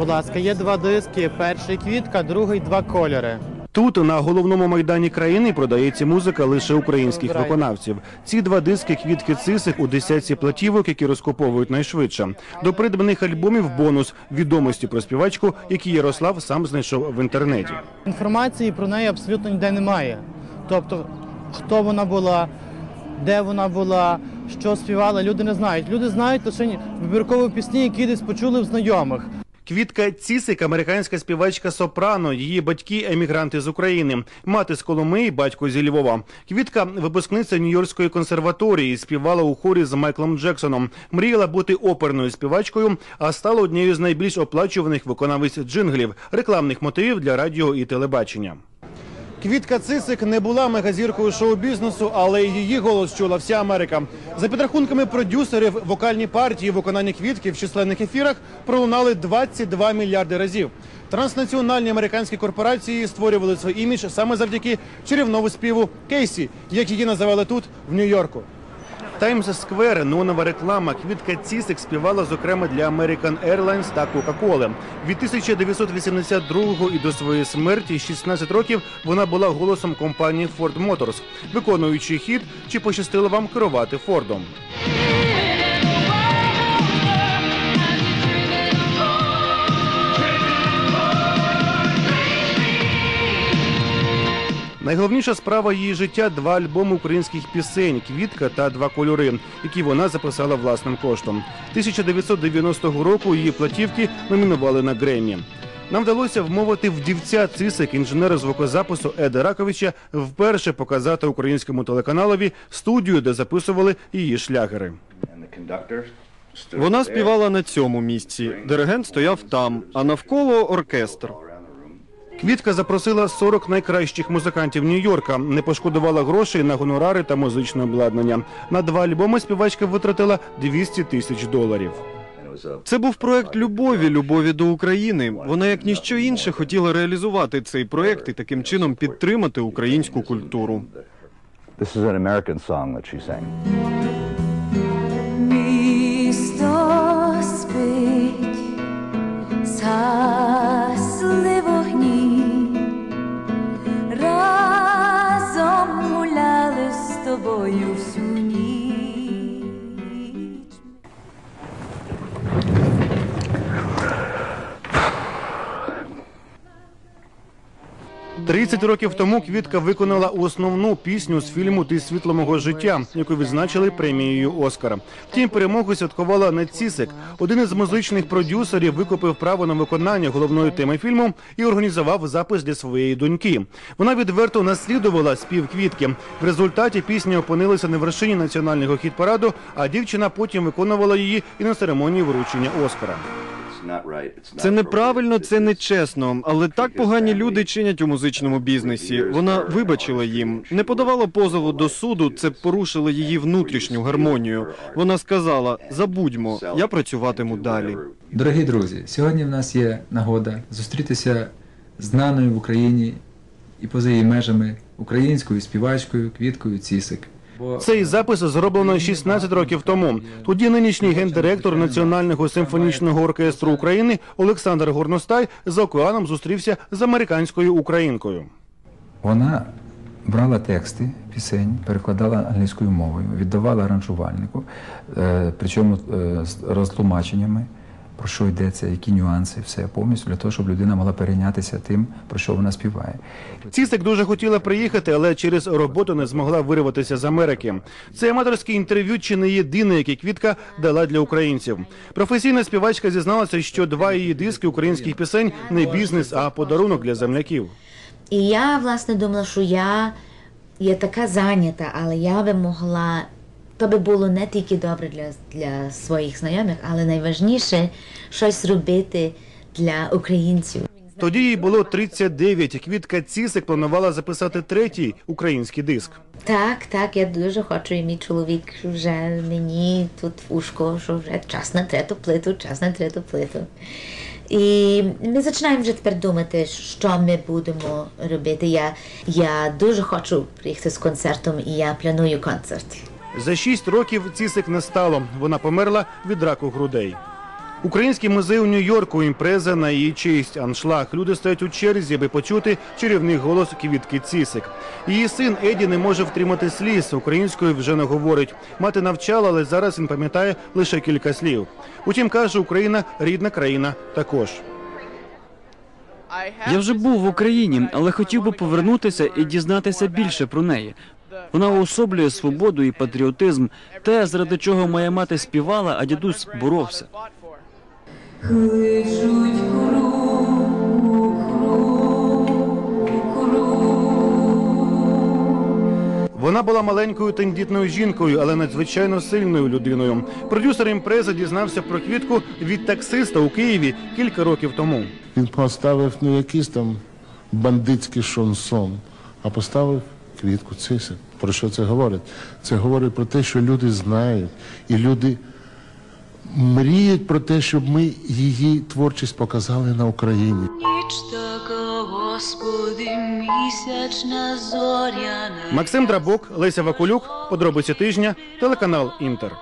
Будь ласка, є два диски. Перший квітка, другий два кольори. Тут на головному майдані країни продається музика лише українських виконавців. Ці два диски квітки цисик у десятці платівок, які розкуповують найшвидше. До придбаних альбомів бонус відомості про співачку, які Ярослав сам знайшов в інтернеті. Інформації про неї абсолютно ніде немає. Тобто, хто вона була, де вона була, що співала, люди не знають. Люди знають лише вибіркові пісні, які десь почули в знайомих. Квітка Цісик, американська співачка Сопрано. Її батьки емігранти з України. Мати з Коломиї, батько зі Львова. Квітка випускниця Нью-Йоркської консерваторії. Співала у хорі з Майклом Джексоном. Мріяла бути оперною співачкою, а стала однією з найбільш оплачуваних виконавиць джинглів, рекламних мотивів для радіо і телебачення. Квітка Цисик не була мегазіркою шоу-бізнесу, але її голос чула вся Америка. За підрахунками продюсерів, вокальні партії виконання квітки в численних ефірах пролунали 22 мільярди разів. Транснаціональні американські корпорації створювали свій імідж саме завдяки чарівному співу Кейсі, як її називали тут, в Нью-Йорку. Таймс Сквер, нонова реклама. Квітка Цісик співала зокрема для American Airlines та Coca-Cola. Від 1982 і до своєї смерті, 16 років, вона була голосом компанії Ford Motors, виконуючи хіт, чи пощастило вам керувати Фордом. Найголовніша справа її життя два альбоми українських пісень Квітка та Два кольори, які вона записала власним коштом. 1990 року її платівки номінували на Гремі. Нам вдалося вмовити вдівця цисик інженера звукозапису Еда Раковича вперше показати українському телеканалові студію, де записували її шлягери. Вона співала на цьому місці. Диригент стояв там, а навколо оркестр. Квітка запросила 40 найкращих музикантів Нью-Йорка, не пошкодувала грошей на гонорари та музичне обладнання. На два альбоми співачка витратила 200 тисяч доларів. Це був проект любові, любові до України. Вона, як ніщо інше, хотіла реалізувати цей проект і таким чином підтримати українську культуру. This is an American song that she sang. 30 років тому Квітка виконала основну пісню з фільму Ти світло мого життя, яку відзначили премією Оскара. Втім, перемогу святкувала не Цісик. Один із музичних продюсерів викупив право на виконання головної теми фільму і організував запис для своєї доньки. Вона відверто наслідувала спів квітки. В результаті пісня опинилася на вершині національного хіт-параду, а дівчина потім виконувала її і на церемонії вручення Оскара. Це неправильно, це нечесно, але так погані люди чинять у музичному бізнесі. Вона вибачила їм, не подавала позову до суду. Це порушило її внутрішню гармонію. Вона сказала: забудьмо, я працюватиму далі. Дорогі друзі, сьогодні в нас є нагода зустрітися з знаною в Україні і поза її межами українською співачкою Квіткою Цісик. Цей запис зроблено 16 років тому. Тоді нинішній гендиректор Національного симфонічного оркестру України Олександр Горностай за океаном зустрівся з американською українкою. вона брала тексти пісень, перекладала англійською мовою, віддавала аранжувальнику, е, причому е, з розтлумаченнями, про що йдеться, які нюанси, все повністю для того, щоб людина могла перейнятися тим, про що вона співає. Цісик дуже хотіла приїхати, але через роботу не змогла вирватися з Америки. Це аматорське інтерв'ю чи не єдине, яке квітка дала для українців. Професійна співачка зізналася, що два її диски українських пісень не бізнес, а подарунок для земляків. І я власне думала, що я є така зайнята, але я би могла. То би було не тільки добре для, для своїх знайомих, але найважніше щось робити для українців. Тоді їй було 39, і Квітка Цісик планувала записати третій український диск. Так, так, я дуже хочу, і мій чоловік вже мені тут в ушко, що вже час на трету плиту, час на трету плиту. І ми починаємо вже тепер думати, що ми будемо робити. Я, я дуже хочу приїхати з концертом, і я планую концерт. За шість років Цісик не стало. Вона померла від раку грудей. Український музей у Нью-Йорку імпреза на її честь. Аншлаг. Люди стоять у черзі, аби почути чарівний голос квітки Цісик. Її син Еді не може втримати сліз. Українською вже не говорить. Мати навчала, але зараз він пам'ятає лише кілька слів. Утім, каже, Україна рідна країна також. Я вже був в Україні, але хотів би повернутися і дізнатися більше про неї. Вона уособлює свободу і патріотизм, те, заради чого моя мати співала, а дідусь боровся. Кличуть. Вона була маленькою тендітною жінкою, але надзвичайно сильною людиною. Продюсер імпрези дізнався про квітку від таксиста у Києві кілька років тому. Він поставив не якийсь там бандитський шансон, а поставив квітку цисик. Про що це говорить? Це говорить про те, що люди знають, і люди мріють про те, щоб ми її творчість показали на Україні. Ніч така, Господи, місячна зоряна. Максим Драбок, Леся Вакулюк, подробиці тижня, телеканал Інтер.